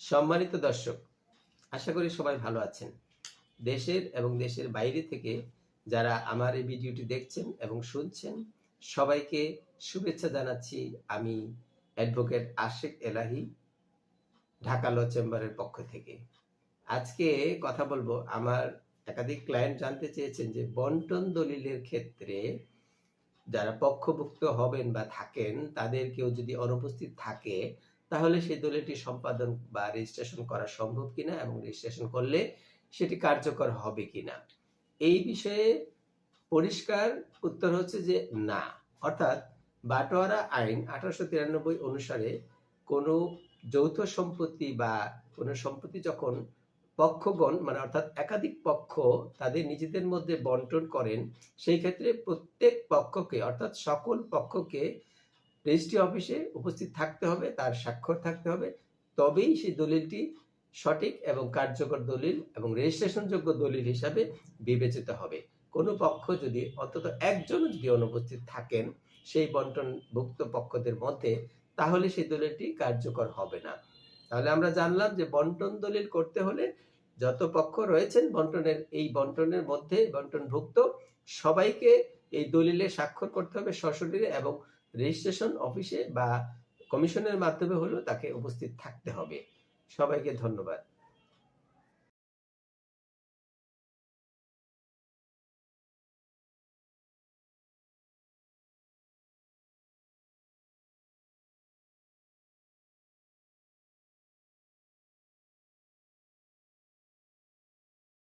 সম্মানিত দর্শক, আশা করি সবাই ভালো আছেন। দেশের এবং দেশের বাইরে থেকে যারা আমার এই ভিডিওটি দেখছেন এবং শুনছেন, সবাইকে শুভেচ্ছা জানাচ্ছি আমি অ্যাডভোকেট আশেক এলাহি, ঢাকা ল চেম্বারের পক্ষ থেকে। আজকে কথা বলব, আমার একাধিক ক্লায়েন্ট জানতে চেয়েছেন যে বন্টন দলিলের ক্ষেত্রে যারা পক্ষভুক্ত হবেন বা থাকেন, তাদের কেউ যদি অনুপস্থিত থাকে তাহলে সেই দলিলটি সম্পাদন বা রেজিস্ট্রেশন করা সম্ভব কিনা এবং রেজিস্ট্রেশন করলে সেটি কার্যকর হবে কিনা? এই বিষয়ে পরিষ্কার উত্তর হচ্ছে যে না। অর্থাৎ বাটোয়ারা আইন আঠারোশো তিরানব্বই অনুসারে কোনো যৌথ সম্পত্তি বা কোনো সম্পত্তি যখন পক্ষগণ মানে অর্থাৎ একাধিক পক্ষ তাদের নিজেদের মধ্যে বন্টন করেন, সেই ক্ষেত্রে প্রত্যেক পক্ষকে, অর্থাৎ সকল পক্ষকে রেজিস্ট্রি অফিসে উপস্থিত থাকতে হবে, তার স্বাক্ষর থাকতে হবে। তবেই সেই দলিলটি সঠিক এবং কার্যকর দলিল এবং রেজিস্ট্রেশনযোগ্য দলিল হিসাবে বিবেচিত হবে। কোনো পক্ষ যদি অন্তত একজন যদি অনুপস্থিত থাকেন সেই বন্টনভুক্ত পক্ষদের মধ্যে, তাহলে সেই দলিলটি কার্যকর হবে না। তাহলে আমরা জানলাম যে বন্টন দলিল করতে হলে যত পক্ষ রয়েছেন বন্টনের, এই বন্টনের মধ্যে বন্টনভুক্ত, সবাইকে এই দলিলে স্বাক্ষর করতে হবে সশরীরে এবং রেজিস্ট্রেশন অফিসে বা কমিশনের মাধ্যমে হলেও তাকে উপস্থিত থাকতে হবে। সবাইকে ধন্যবাদ।